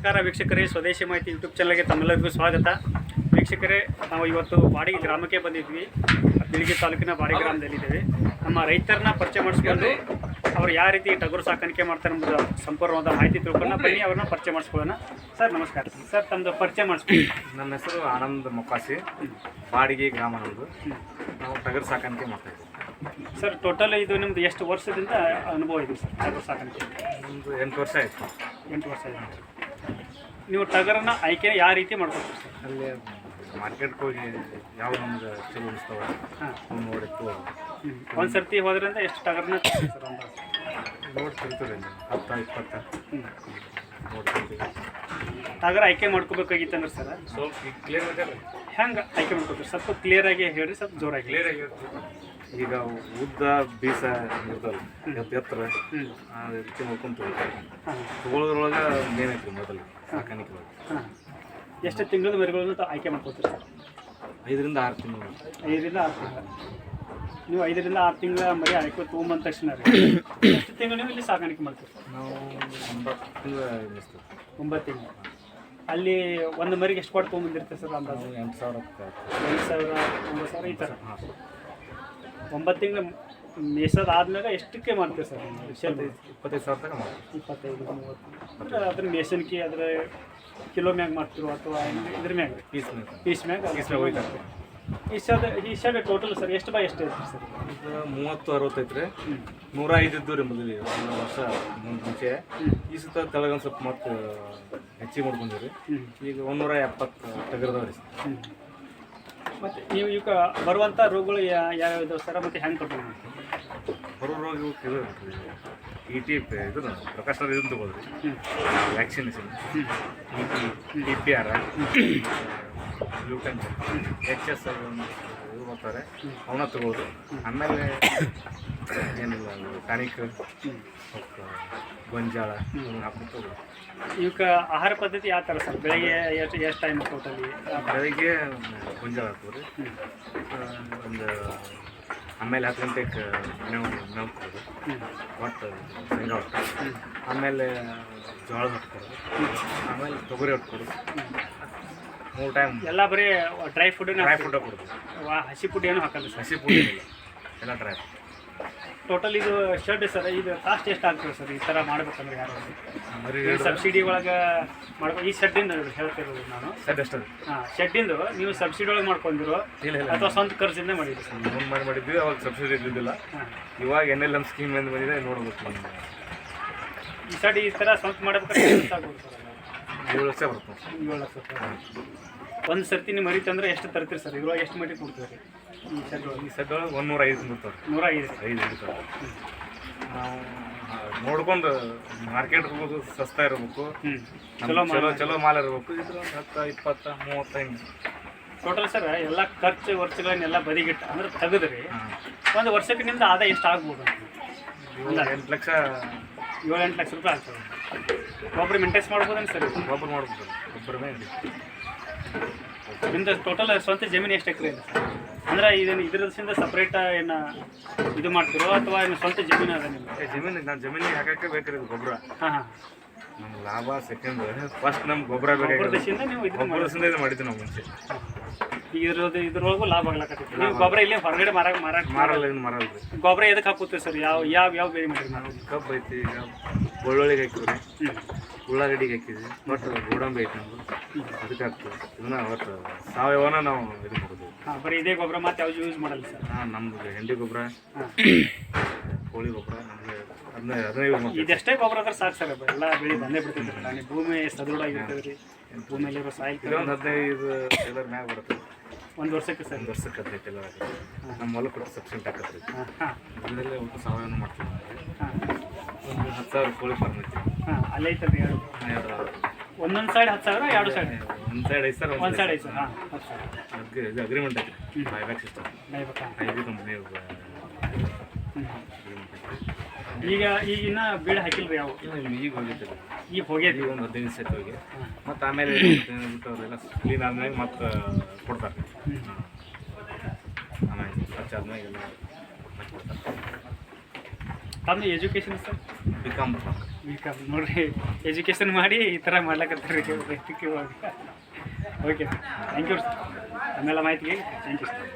ನಮಸ್ಕಾರ ವೀಕ್ಷಕರೇ ಸ್ವದೇಶಿ ಮಾಹಿತಿ ಯೂಟ್ಯೂಬ್ ಚಾನಲ್ಗೆ ತಮ್ಮೆಲ್ಲರಿಗೂ ಸ್ವಾಗತ. ವೀಕ್ಷಕರೇ ನಾವು ಇವತ್ತು ಬಾಡಿಗೆ ಗ್ರಾಮಕ್ಕೆ ಬಂದಿದ್ವಿ. ಬಿಳಿಗಿ ತಾಲೂಕಿನ ಬಾಡಿ ಗ್ರಾಮದಲ್ಲಿದ್ದೇವೆ. ನಮ್ಮ ರೈತರನ್ನ ಪರಿಚಯ ಮಾಡಿಸ್ಕೊಂಡು ಅವ್ರು ಯಾವ ರೀತಿ ಟಗರು ಸಾಕಾಣಿಕೆ ಮಾಡ್ತಾರೆ ಎಂಬುದು ಸಂಪೂರ್ಣವಾದ ಮಾಹಿತಿ ತಿಳ್ಕೊಂಡು ಬನ್ನಿ ಅವ್ರನ್ನ ಪರಿಚಯ ಮಾಡಿಸ್ಕೊಳ್ಳೋಣ. ಸರ್ ನಮಸ್ಕಾರ. ಸರ್ ತಮ್ಮದು ಪರಿಚಯ ಮಾಡಿಸ್ಕೊಳ್ಳಿ. ನನ್ನ ಹೆಸರು ಆನಂದ್ ಮೊಕಾಸಿ. ಬಾಡಿಗೆ ಗ್ರಾಮ ನಮ್ಮದು ನಾವು ಟಗರು ಸಾಕಾಣಿಕೆ ಮಾಡ್ತಾ ಇದ್ದೀವಿ. ಸರ್ ಟೋಟಲ್ ಇದು ನಿಮ್ದು ಎಷ್ಟು ವರ್ಷದಿಂದ ಅನುಭವ ಇದೆ ಸರ್ ಟಗರು ಸಾಕಾಣಿಕೆ? ಒಂದು ಎಂಟು ವರ್ಷ ಆಯಿತು. ಎಂಟು ವರ್ಷ ಇದೆ ನೀವು ಟಗರನ್ನ ಆಯ್ಕೆ ಯಾವ ರೀತಿ ಮಾಡ್ಕೊತೀರಿ ಸರ್? ಅಲ್ಲಿ ಮಾರ್ಕೆಟ್ಗೆ ಹೋಗಿ ಯಾವ ನಮ್ಗೆ ಚಲೋ ಅನಿಸ್ತಾವ ಹಾಂ. ಅವ್ನು ನೋಡಿ ಒಂದು ಸರ್ತಿ ಹೋದ್ರಿಂದ ಎಷ್ಟು ಟಗರ್ನ ತರ್ತೀರಿ ಸರ್ ಒಂದು ನೋಡಿ ತಿಂತೀವಿ ಹತ್ತು ಇಪ್ಪತ್ತು. ಹ್ಞೂ ನೋಡಿ ತಿಂತೀವಿ ಟಗರ್ ಆಯ್ಕೆ ಮಾಡ್ಕೋಬೇಕಾಗಿತ್ತಂದ್ರೆ ಸರ್? ಸ್ವಲ್ಪ ಕ್ಲಿಯರ್ ಆಗ್ಯಾರ ಹೆಂಗೆ ಆಯ್ಕೆ ಮಾಡ್ಕೋತೀರಿ? ಸ್ವಲ್ಪ ಕ್ಲಿಯರಾಗಿ ಹೇಳಿರಿ ಸ್ವಲ್ಪ ಜೋರಾಗಿ ಕ್ಲಿಯರ್ ಆಗಿರುತ್ತೆ ಈಗ ಉದ್ದ ಬೀಸ ಇರ್ತಲ್ಲ ಎತ್ತ ಎತ್ತರ. ರೀತಿ ನೋಡ್ಕೊಂಡು ತಗೊಳ್ಳೋದ್ರೊಳಗೆ ಮೇನ್ ಐತಿ ಮೊದಲು ಸಾಕಾಣಿಕೆ ಒಳಗೆ ಎಷ್ಟು ತಿಂಗಳ ಮರಿಗಳನ್ನು ಆಯ್ಕೆ ಮಾಡ್ಕೊತೀರಿ? ಐದರಿಂದ ಆರು ತಿಂಗಳು. ಐದರಿಂದ ಆರು ತಿಂಗಳು. ನೀವು ಐದರಿಂದ ಆರು ತಿಂಗಳ ಮರಿ ಆಯ್ಕೆ ತೊಗೊಂಬಂದ ತಕ್ಷಣ ಎಷ್ಟು ತಿಂಗಳು ನೀವು ಇಲ್ಲಿ ಸಾಕಾಣಿಕೆ ಮಾಡ್ತೀರಿ? ನಾವು ಒಂಬತ್ತು ತಿಂಗಳು ಒಂಬತ್ತು ತಿಂಗಳು. ಅಲ್ಲಿ ಒಂದು ಮರಿಗೆ ಎಷ್ಟು ಕೊಟ್ಟು ತೊಗೊಂಬಂದಿರ್ತೀರಿ ಸರ್ ಅಂದಾಜು? ಎಂಟು ಸಾವಿರ ಎಂಟು ಸಾವಿರ ಒಂಬತ್ತು ಸಾವಿರ ಈ ಥರ. ಹಾಂ. ಒಂಬತ್ತು ತಿಂಗಳು ಮೇಸೋದು ಆದ್ಮೇಲೆ ಎಷ್ಟಕ್ಕೆ ಮಾಡ್ತೀವಿ ಸರ್ ಸೇಲ್ ಇಪ್ಪತ್ತೈದು ಸಾವಿರ ತನಕ ಮಾಡ್ತೀವಿ. ಇಪ್ಪತ್ತೈದು ಮೂವತ್ತು. ಅಂದ್ರೆ ಅದ್ರ ಮೇಸನ್ಕಿ ಅದ್ರ ಕಿಲೋ ಮ್ಯಾಗ ಮಾಡ್ತಿರೋ ಅಥವಾ ಹೆಂಗೆ ಇದ್ರ ಮ್ಯಾಗ? ಪೀಸ್ ಮೇಲೆ ಪೀಸ್ ಮ್ಯಾಗ ಪೀಸ್ ಹೋಯ್ತಾರೆ ಈ ಈಶಾದ ಈ ಸದ ಟೋಟಲ್ ಸರ್ ಎಷ್ಟು ಬೈ ಎಷ್ಟು ಐತ್ರಿ ಸರ್? ಇದು ಮೂವತ್ತು ಅರವತ್ತೈತೆ ರೀ ನೂರ ಐದು ಇದ್ದು ರೀ ಮೊದಲು ಒಂದು ವರ್ಷ ಮುಂದೆ ಮುಂಚೆ. ಈ ಸುತ್ತ ತೆಳಗೆ ಒಂದು ಸ್ವಲ್ಪ ಮತ್ತೆ ಹೆಚ್ಚಿಗೆ ಮಾಡ್ಕೊಂಡಿವಿ ಈಗ ಒಂದೂರ ಎಪ್ಪತ್ತು ತೆಗೆದವ್ರಿ ರೀ ಹ್ಞೂ ಮತ್ತು ನೀವು ಈಗ ಬರುವಂಥ ರೋಗಗಳು ಯಾವ ಯಾವ್ಯಾವ ಇದಾವೆ ಸರ್? ಮತ್ತು ಹೆಂಗೆ ಕಂಟ್ರೋಲ್ ಮಾಡ್ತೀವಿ ಬರೋ ರೋಗ ಇವಕ್ಕೆ ಇದು ಇ ಟಿ ಪಿ ಇದು ಪ್ರಕಾಶ್ ಅವ್ರು ಇದನ್ನು ತಗೋದ್ರಿ vaccination. E T T P R. Gluten. H S ಬರ್ತಾರೆ ಅವನ್ನ ತಗೋದು. ಆಮೇಲೆ ಏನಿಲ್ಲ ಟಾನಿಕ್ ಗೊಂಜಾಳ ಹಾಕ್ಬಿಟ್ಟು ತಗೋದು. ಇವಕ್ಕೆ ಆಹಾರ ಪದ್ಧತಿ ಯಾವ ಥರ ಸರ್? ಬೆಳಗ್ಗೆ ಎಷ್ಟು ಎಷ್ಟು ಟೈಮ್ ಟೋಟಲಿ ಬೆಳಿಗ್ಗೆ ಗೊಂಜಾಳ ಹ್ಞೂ ಒಂದು ಆಮೇಲೆ ಹತ್ತು ಗಂಟೆಗೆ ಮೇವು ಮೇವು ಕೊಡೋದು ಒಟ್ಟು ಶೇಂಗಾ ಹೊಟ್ಟು ಆಮೇಲೆ ಜೋಳ ಹೊಟ್ಕೊಡೋದು ಆಮೇಲೆ ತೊಗರಿ ಹೊಟ್ಕೊಡೋದು ಮೂರು ಟೈಮ್ ಎಲ್ಲ ಬರೀ ಡ್ರೈ ಫುಡ್ ಡ್ರೈ ಫುಡ್ ಕೊಡೋದು ಹಸಿ ಫುಡ್ ಏನು ಹಾಕಲ್ಲ ಸರ್. ಹಸಿ ಫುಡ್ ಎಲ್ಲ ಡ್ರೈ ಟೋಟಲ್ ಇದು ಶರ್ಟ್ ಸರ್ ಇದು ಕಾಸ್ಟ್ ಎಷ್ಟು ಆಗ್ತದೆ ಸರ್? ಈ ಥರ ಮಾಡ್ಬೇಕಂದ್ರೆ ಯಾರು? ಸಬ್ಸಿಡಿ ಒಳಗೆ ಮಾಡ್ಬೇಕು ಈ ಶೆಡ್ಡಿಂದ ಹೇಳ್ತಿರೋದು ನಾನು. ಶೆಡ್ ಎಷ್ಟು ಹಾಂ ಶೆಡ್ಡಿಂದು ನೀವು ಸಬ್ಸಿಡಿ ಒಳಗೆ ಮಾಡ್ಕೊಂಡಿರೋ ಅಥವಾ ಸ್ವಂತ ಖರ್ಚಿಂದ ಮಾಡಿದ್ರು ಸರ್? ಮುಂದೆ ಮಾಡಿ ಮಾಡಿದ್ವಿ. ಅವಾಗ ಸಬ್ಸಿಡಿ ಇದ್ದಿದ್ದಿಲ್ಲ ಇವಾಗ ಎನ್ ಎಲ್ ಎಂ ಸ್ಕೀಮ್ ಎಂದು ಬಂದಿದೆ ನೋಡ್ಬೇಕು. ಈ ಸೈಡ್ ಈ ಥರ ಸ್ವಂತ ಮಾಡ್ಬೇಕಾದ್ರೆ ಏಳು ಲಕ್ಷ ಬರುತ್ತೆ. ಏಳು ಲಕ್ಷ ರೂಪಾಯಿ. ಒಂದು ಸರ್ತಿ ನಿಮ್ಮ ಮರಿ ತಂದ್ರೆ ಎಷ್ಟು ತರ್ತೀರಿ ಸರ್? ಇದ್ರೊಳಗೆ ಎಷ್ಟು ಮಟ್ಟಿಗೆ ಕೊಡ್ತೀರಿ? ಈ ಸೆಡ್ ಈ ಸೆಡ್ ಒಳಗೆ ನೂರ ಐದು ಬರ್ತಾವೆ ನೂರ ಐದು ಐದು ನಾವು ನೋಡ್ಕೊಂಡು ಮಾರ್ಕೆಟ್ ಹೋಗೋದು ಸಸ್ತಾ ಇರಬೇಕು. ಚಲೋ ಚಲೋ ಚಲೋ ಮಾಲ್ ಇರಬೇಕು. ಇದ್ರ ಒಂದು ಹತ್ತು ಇಪ್ಪತ್ತು ಮೂವತ್ತು ಹಿಂಗೆ ಟೋಟಲ್ ಸರ್ ಎಲ್ಲ ಖರ್ಚು ವರ್ಷಗಳನ್ನೆಲ್ಲ ಬದಿಗಿಟ್ಟ ಅಂದ್ರೆ ತೆಗೆದ್ರಿ. ಒಂದು ವರ್ಷಕ್ಕೆ ನಿಮ್ದು ಆದಾಯ ಎಷ್ಟು ಆಗ್ಬೋದು ಇವಾಗ ಎಂಟು ಲಕ್ಷ ಏಳು ಎಂಟು ಲಕ್ಷ ರೂಪಾಯಿ ಆಗ್ತದೆ. ಒಬ್ಬರು ಮೇಂಟೈನ್ಸ್ ಮಾಡ್ಬೋದೇನು ಸರ್? ಗೊಬ್ಬರ ಮಾಡ್ಬೋದು ಗೊಬ್ಬರ ಮೇಲೆ ನಿಮ್ದು ಟೋಟಲ್ ಸ್ವಂತ ಜಮೀನು ಎಷ್ಟು ಎಕರೆ ಇದೆ ಅಂದ್ರೆ ಇದನ್ನು ಇದ್ರಿಂದ ಸಪ್ರೇಟ್ ಏನು ಇದು ಮಾಡ್ತಿರೋ ಅಥವಾ ಏನು ಸ್ವಂತ ಜಮೀನು ಅದ ನಿಮ್ಗೆ ಜಮೀನು ಜಮೀನಿಗೆ ನಾನು ಜಮೀನಿಗೆ ಹಾಕಕ್ಕೆ ಬೇಕ್ರಿ ಇದು ಗೊಬ್ಬರ ಹಾಂ ಹಾಂ. ನಮ್ಮ ಲಾಭ ಸೆಕೆಂಡ್ ಫಸ್ಟ್ ನಮ್ಗೆ ಗೊಬ್ಬರ ಬೇಕು ನೀವು ಗೊಬ್ಬರ ಇದು ಮಾಡಿದ್ದು ನಾವು ಮುಂಚೆ. ಇದ್ರದ್ದು ಇದ್ರೊಳಗೂ ಲಾಭ ಆಗ್ಲಕತ್ತೈತಿ. ನೀವು ಗೊಬ್ಬರ ಇಲ್ಲೇ ಹೊರಗಡೆ ಮಾರಾಟ ಮಾರಾಟ ಮಾರಲ್ಲ ಏನು ಮಾರಲ್ಲ ರೀ ಗೊಬ್ಬರ ಎದಕ್ಕೆ ಹಾಕುತ್ತೀವಿ ಸರ್? ಯಾವ ಯಾವ ಯಾವ ಬೆಳೆ ಮಾಡಿರಿ ನಾವು ಕಬ್ಬು ಐತಿ ಈಗ ಬೆಳ್ಳುಳ್ಳಿಗೆ ಹಾಕಿವ್ರಿ. ಉಳ್ಳಾಗಡ್ಡಿಗೆ ಹಾಕಿದ್ವಿ. ಬಟ್ ಗೋಡಂಬಿ ಐತಿ ನಮ್ದು. ಅದಕ್ಕೆ ಹಾಕ್ತೀವಿ. ಇದನ್ನ ಒಟ್ಟು ಸಾವಯವನ ನಾವು ಇದು ಮಾಡೋದು. ಹಾಂ ಬರೀ ಇದೇ ಗೊಬ್ಬರ ಮತ್ತೆ ಯಾವ್ದು ಯೂಸ್ ಮಾಡಲ್ಲ ಸರ್? ಹಾಂ ನಮ್ದು ಹೆಂಡಿ ಗೊಬ್ಬರ ಕೋಳಿ ಗೊಬ್ಬರ ನಮಗೆ ಅದನ್ನ ಅದನ್ನ ಯೂಸ್ ಮಾಡ್ತೀವಿ. ಇದೆಷ್ಟೇ ಗೊಬ್ಬರ ಅಂದ್ರೆ ಸಾಕು ಸರ್. ಎಲ್ಲ ಬೆಳೆ ಬಂದೇ ಬಿಡ್ತೈತೆ ಭೂಮಿ ಸದೃಢವಾಗಿರ್ತದೆ ರೀ. ಭೂಮಿಯಲ್ಲಿರೋ ಸಾಯಿಲ್ ಇದೊಂದು ಹದಿನೈದು ಮ್ಯಾಗ ಬರುತ್ತೆ. ಒಂದು ವರ್ಷಕ್ಕೆ ಸರ್. ಒಂದು ವರ್ಷಕ್ಕೆ ಹದಿನೈದು ಎಲ್ಲ ನಮ್ಮ ಹೊಲ ಕೊಟ್ಟು ಸಬ್ಸಿಡಿ ಹಾಕತ್ರಿ. ಹಾಂ ಹಾಂ. ಅದರಲ್ಲೇ ಒಂದು ಸಾವಯವ ಮಾಡ್ತೀವಿ ಹಾಂ. ಒಂದು ಹತ್ತು ಸಾವಿರ ಕೋಳಿ ಫಾರ್ಮ್ ಐತಿ ಹಾಂ ಅಲ್ಲೇ ಐತಲ್ರಿ ಎರಡು? ಎರಡು ಒಂದೊಂದು ಸೈಡ್ ಹತ್ತು ಸಾವಿರ ಎರಡು ಸೈಡ್ ಒಂದು ಸೈಡ್ ಐದು ಸಾವಿರ ಒಂದು ಸೈಡ್ ಐದು ಸರ್ ಹಾಂ ಅದಕ್ಕೆ ಇದು ಅಗ್ರಿಮೆಂಟ್ ಐತಿ ಬೈಬ್ಯಾಕ್ ಸಿಸ್ಟಮ್ ನೈಬೇಕಾ ಐದು ಕಂಪ್ನಿ ಹ್ಞೂ ಈಗ ಈಗ ಈಗಿನ ಬೀಳ ಹಾಕಿಲ್ರಿ ಯಾವ ಈಗ ಹೋಗಿತ್ತು ಈಗ ಹೋಗ್ಯದ ಒಂದು ಹದಿನೈದು ದಿವಸ ಹೋಗಿ. ಮತ್ತು ಆಮೇಲೆ ಬಿಟ್ಟು ಅವರೆಲ್ಲ ಕ್ಲೀನ್ ಆದ್ಮೇಲೆ ಮತ್ತೆ ಕೊಡ್ತಾರೆ. ಆಮೇಲೆ ಖರ್ಚು ಆದ್ಮೇಲೆ ಎಲ್ಲ education sir B com B com ನೋಡ್ರಿ ಎಜುಕೇಶನ್ ಮಾಡಿ ಈ ಥರ ಮಾಡ್ಲಕತ್ತಾರೆ ರೈತಕ್ಕೆ ಇವಾಗ ಓಕೆ ಥ್ಯಾಂಕ್ ಯು ಸರ್ ಆಮೇಲೆ ಮಾಹಿತಿಗೆ ಥ್ಯಾಂಕ್ ಯು ಸರ್